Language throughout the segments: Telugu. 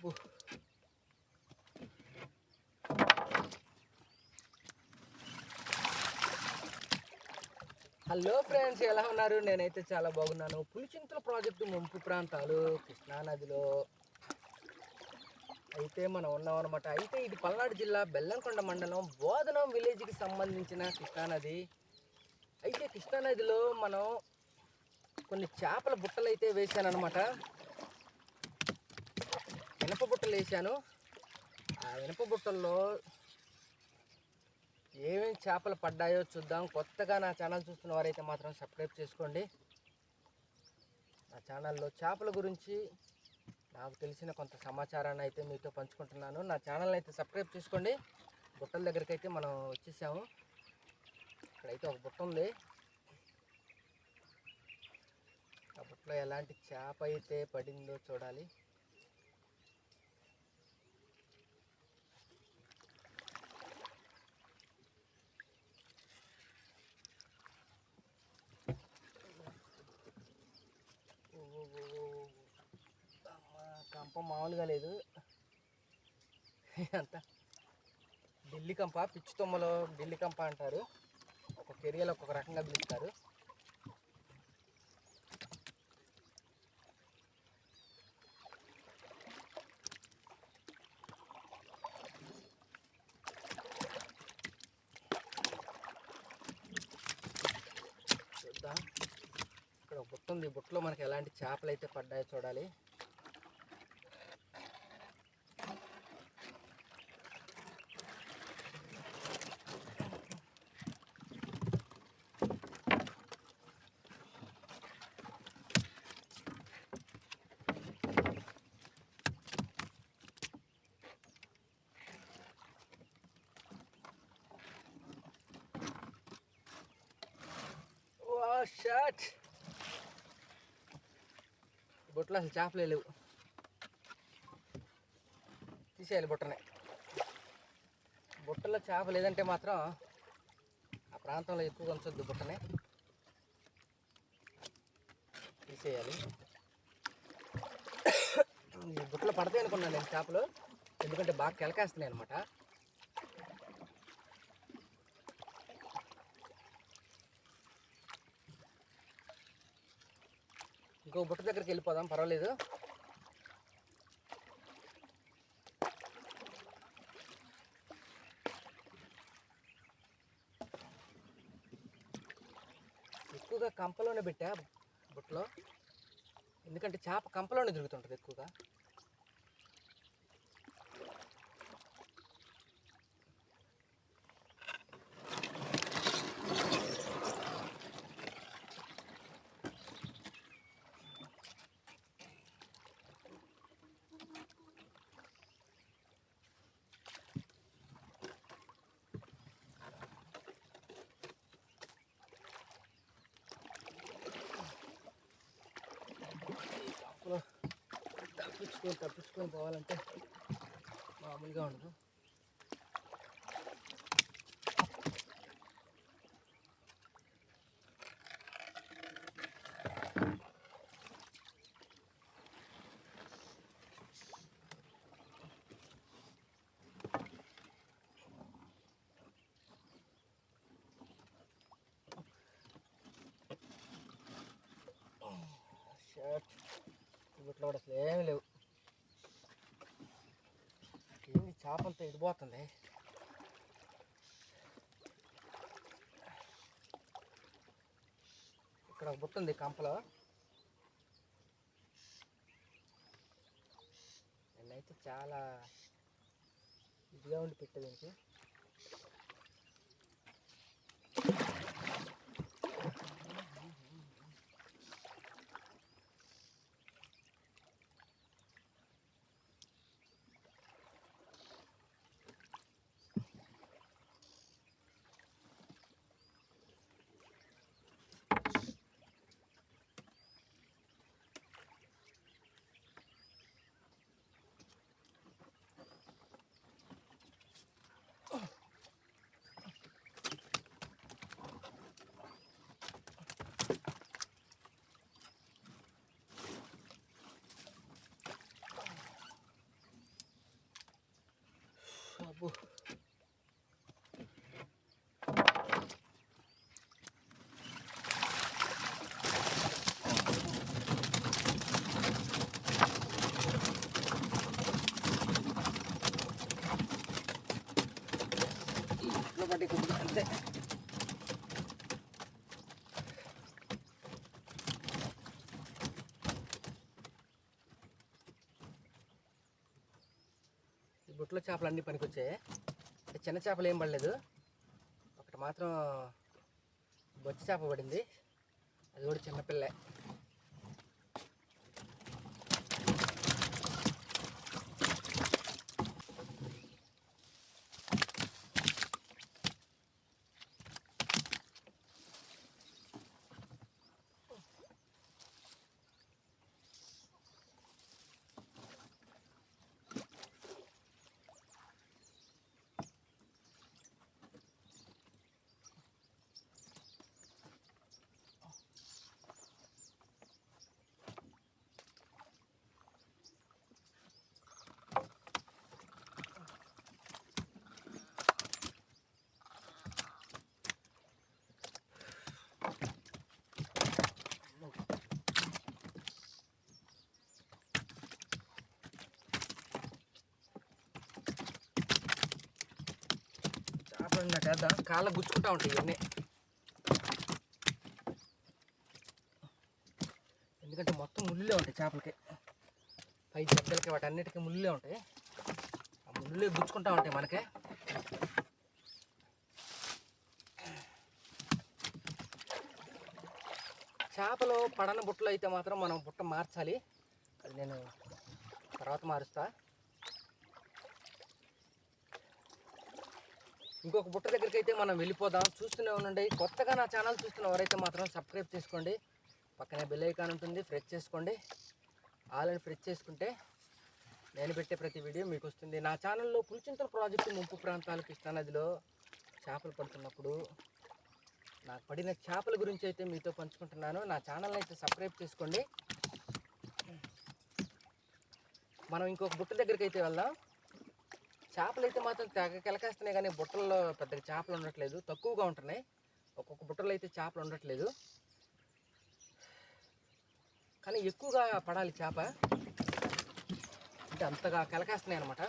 అబ్బో. హలో ఫ్రెండ్స్ ఎలా ఉన్నారు? నేనైతే చాలా బాగున్నాను. పులిచింతల ప్రాజెక్టు ముంపు ప్రాంతాలు కృష్ణానదిలో అయితే మనం ఉన్నాం అనమాట అయితే ఇది పల్నాడు జిల్లా బెల్లంకొండ మండలం బోధనం విలేజ్కి సంబంధించిన కృష్ణానది. అయితే కృష్ణానదిలో మనం కొన్ని చేపల బుట్టలు అయితే వేశాను అనమాట ఇనప బుట్టలు వేసాను ఆ ఇనప బుట్టల్లో ఏమేమి చేపలు పడ్డాయో చూద్దాం. కొత్తగా నా ఛానల్ చూస్తున్న వారైతే మాత్రం సబ్స్క్రైబ్ చేసుకోండి. నా ఛానల్లో చేపల గురించి నాకు తెలిసిన కొంత సమాచారాన్ని అయితే మీతో పంచుకుంటున్నాను. నా ఛానల్ని అయితే సబ్స్క్రైబ్ చేసుకోండి. బుట్టల దగ్గరికి అయితే మనం వచ్చేసాము. ఇక్కడైతే ఒక బుట్ట ఉంది. ఆ బుట్టలో ఎలాంటి చేప అయితే పడిందో చూడాలి. కంప మామూలుగా లేదు. అంత ఢిల్లీ కంప పిచ్చి తొమ్మలో ఢిల్లీ కంప అంటారు. ఒక్కొక్క ఏరియాలో ఒక్కొక్క రకంగా పిలుస్తారు. చూద్దాం. ఇక్కడ ఒక బుట్ట ఉంది బుట్టలో మనకి ఎలాంటి చేపలు అయితే పడ్డాయో చూడాలి. షాట్ బుట్టలో అసలు చేపలే లేవు. తీసేయాలి బుట్టనే. బుట్టలో చేప లేదంటే మాత్రం ఆ ప్రాంతంలో ఎక్కువగా ఉంచొద్దు బుట్టనే. తీసేయాలి. ఈ బుట్టలో పడతాయి అనుకున్నాను నేను చేపలు. ఎందుకంటే బాగా కెలకేస్తున్నాయి అనమాట ఇంకో బుట్ట దగ్గరికి వెళ్ళిపోదాం పర్వాలేదు. ఎక్కువగా కంపలోనే పెట్టా బుట్టలో. ఎందుకంటే చేప కంపలోనే దొరుకుతుంటుంది ఎక్కువగా చేపలు తప్పించుకొని తప్పించుకొని పోవాలంటే మామూలుగా ఉండదు. షర్ట్ ఇట్లా కూడా అసలు ఏమీ లేవు. చేపలతో చేప ఇడిపోతుంది. ఇక్కడ ఒక బుట్ట ఉంది కంపలో. నేనైతే చాలా ఇదిగా ఉండి పెట్టేది బుట్ల చేపలు అన్నీ పనికొచ్చాయి. అంటే చిన్న చేపలు ఏం పడలేదు. ఒకటి మాత్రం బొచ్చి చేప పడింది. అది కూడా చిన్నపిల్లే చేపలు కదా కాళ్ళ గుచ్చుకుంటా ఉంటాయి ఇవన్నీ. ఎందుకంటే మొత్తం ముళ్ళులే ఉంటాయి చేపలకి. పై చెక్కలకి వాటి అన్నిటికీ ముళ్ళులే ఉంటాయి. ఆ ముళ్ళులే గుచ్చుకుంటా ఉంటాయి మనకి. చేపలు పడన బుట్టలు అయితే మాత్రం మనం బుట్ట మార్చాలి. అది నేను తర్వాత మారుస్తా. ఇంకొక బుట్ట దగ్గరికి అయితే మనం వెళ్ళిపోదాం. చూస్తూనే ఉండండి. కొత్తగా నా ఛానల్ చూస్తున్న వారైతే మాత్రం సబ్స్క్రైబ్ చేసుకోండి. పక్కనే బెల్ ఐకాన్ ఉంటుంది. ఫ్రెష్ చేసుకోండి. ఆల్ ఫ్రెష్ చేసుకుంటే నేను పెట్టే ప్రతి వీడియో మీకు వస్తుంది. నా ఛానల్లో పులిచింతల ప్రాజెక్టు ముంపు ప్రాంతాలు కృష్ణానదిలో చేపలు పడుతున్నప్పుడు నాకు పడిన చేపల గురించి అయితే మీతో పంచుకుంటున్నాను. నా ఛానల్ని అయితే సబ్స్క్రైబ్ చేసుకోండి. మనం ఇంకొక బుట్ట దగ్గరికి అయితే వెళ్దాం. చేపలు అయితే మాత్రం తెగ కెలకేస్తున్నాయి కానీ బుట్టల్లో పెద్దగా చేపలు ఉండట్లేదు. తక్కువగా ఉంటున్నాయి. ఒక్కొక్క బుట్టలో అయితే చేపలు ఉండట్లేదు. కానీ ఎక్కువగా పడాలి చేప. అంటే అంతగా కలకేస్తున్నాయి అనమాట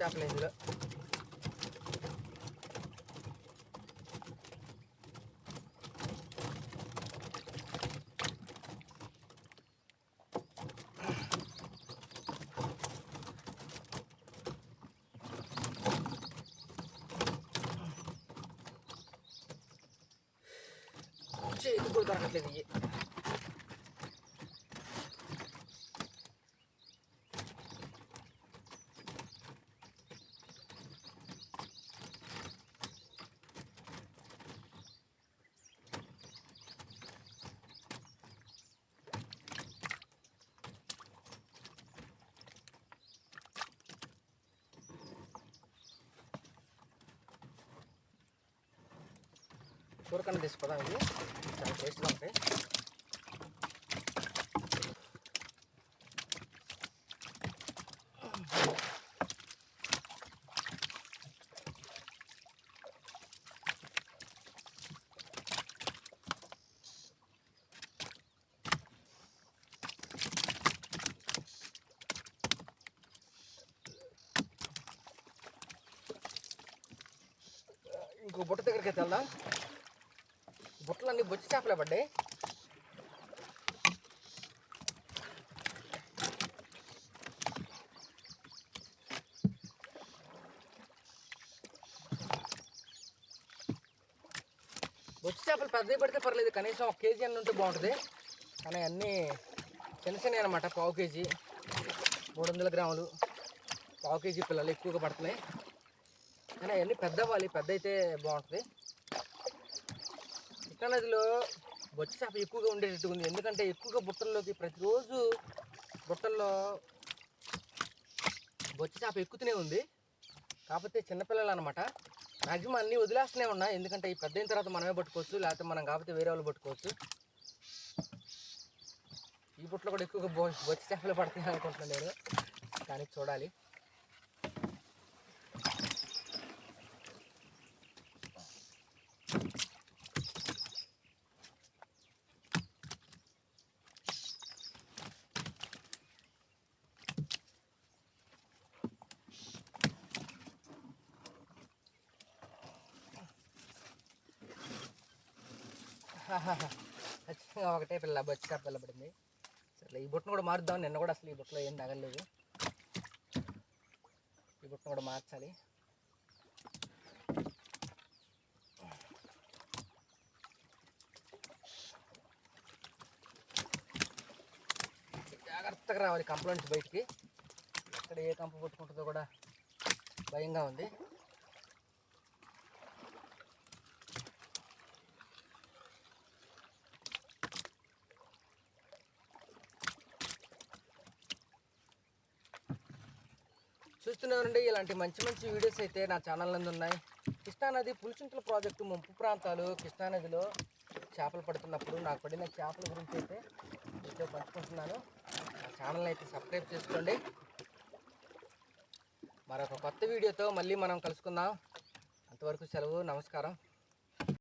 అన్ని బొచ్చి చేపలు ఇందులో చేతి కూడా దొరకట్లేదు కూరకన్నా తీసుకోదాం ఇది చాలా టేస్ట్గా ఉంటాయి. ఇంకో బుట్ట దగ్గరికి అయితే వెళ్దాం. బుట్టలన్నీ బొచ్చి చేపలే పడ్డాయి. బొచ్చి చేపలు పెద్దవి పడితే పర్లేదు కనీసం ఒక కేజీ అన్న ఉంటే బాగుంటుంది. కానీ అన్నీ చిన్న చిన్నవి అనమాట పావు కేజీ. మూడు వందల గ్రాములు. పావు కేజీ పిల్లలు ఎక్కువగా పడుతున్నాయి. కానీ అవన్నీ పెద్ద పెద్ద అయితే బాగుంటుంది. కృష్ణా నదిలో బొచ్చి చేప ఎక్కువగా ఉండేటట్టుగా ఉంది. ఎందుకంటే ఎక్కువగా బుట్టల్లోకి ప్రతిరోజు బుట్టల్లో బొచ్చి చేప ఎక్కుతూనే ఉంది. కాకపోతే చిన్నపిల్లలు అనమాట మ్యాక్సిమం అన్నీ వదిలేస్తూనే ఉన్నాయి ఎందుకంటే ఈ పెద్ద అయిన తర్వాత మనమే పట్టుకోవచ్చు. లేకపోతే మనం కాకపోతే వేరే వాళ్ళు పట్టుకోవచ్చు. ఈ బుట్టలో కూడా ఎక్కువగా బొ బొచ్చి చేపలు పడుతున్నాయి అనుకుంటున్నాను నేను. కానీ చూడాలి. ఖచ్చితంగా ఒకటే పిల్ల బొచ్చి పిల్ల సరే ఈ బుట్టను కూడా మారుద్దాం. నిన్న కూడా అసలు ఈ బుట్టలో ఏం తగలేదు ఈ బుట్టను కూడా మార్చాలి. జాగ్రత్తగా రావాలి కంప్లైంట్స్ బయటికి. ఎక్కడ ఏ కంప పుట్టుకుంటుందో కూడా భయంగా ఉంది. చూస్తున్నారండి ఇలాంటి మంచి మంచి వీడియోస్ అయితే నా ఛానల్ నందు ఉన్నాయి. కృష్ణానది పులిచింతల ప్రాజెక్టు ముంపు ప్రాంతాలు కృష్ణానదిలో చేపలు పడుతున్నప్పుడు నాకు పడిన చేపల గురించి అయితే మీతో పంచుకుంటున్నాను. నా ఛానల్ అయితే సబ్స్క్రైబ్ చేసుకోండి. మరొక కొత్త వీడియోతో మళ్ళీ మనం కలుసుకుందాం. అంతవరకు సెలవు నమస్కారం.